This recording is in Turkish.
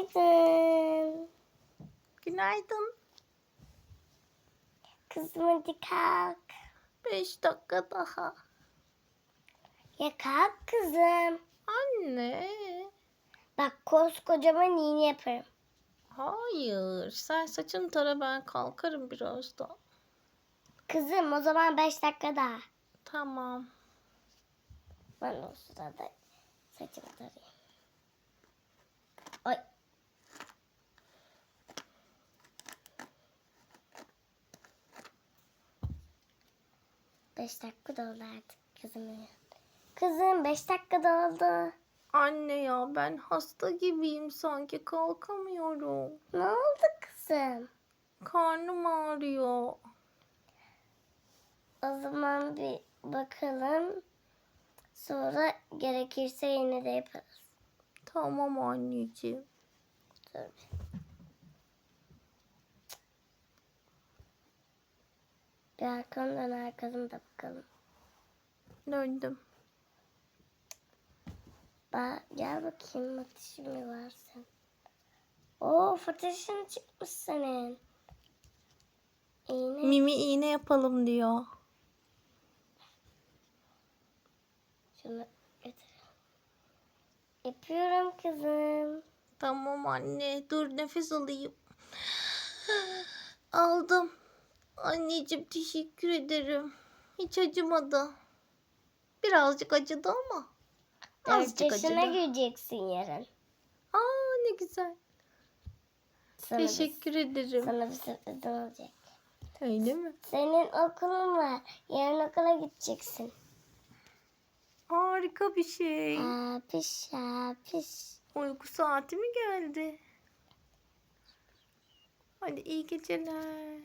Günaydın. Günaydın. Kızım hadi kalk. Beş dakika daha. Ya kalk kızım. Anne. Bak koskocaman iğne yaparım. Hayır. Sen saçını tara ben kalkarım birazdan. Kızım o zaman beş dakika daha. Tamam. Ben o sırada saçımı tarayayım. Ay. Beş dakika doldu artık kızım. Kızım beş dakika doldu. Anne ya ben hasta gibiyim sanki kalkamıyorum. Ne oldu kızım? Karnım ağrıyor. O zaman bir bakalım. Sonra gerekirse yine de yaparız. Tamam anneciğim. Dur. Bir. Arkamdan arkamda da bakalım. Döndüm. Ba gel bakayım ateşin mi var sen? Oo ateşin çıkmış senin. İğne. Mimi iğne yapalım diyor. Şunu götürelim. Yapıyorum kızım. Tamam anne. Dur nefes alayım. Aldım. Anneciğim teşekkür ederim. Hiç acımadı. Birazcık acıdı ama. Azıcık yaşına acıdı. gireceksin yarın. Aa ne güzel. Sana Teşekkür ederim. sana bir sürprizim olacak. Öyle mi? Senin okulun var. Yarın okula gideceksin. Harika bir şey. Apiş apiş. Uyku saati mi geldi? Hadi iyi geceler.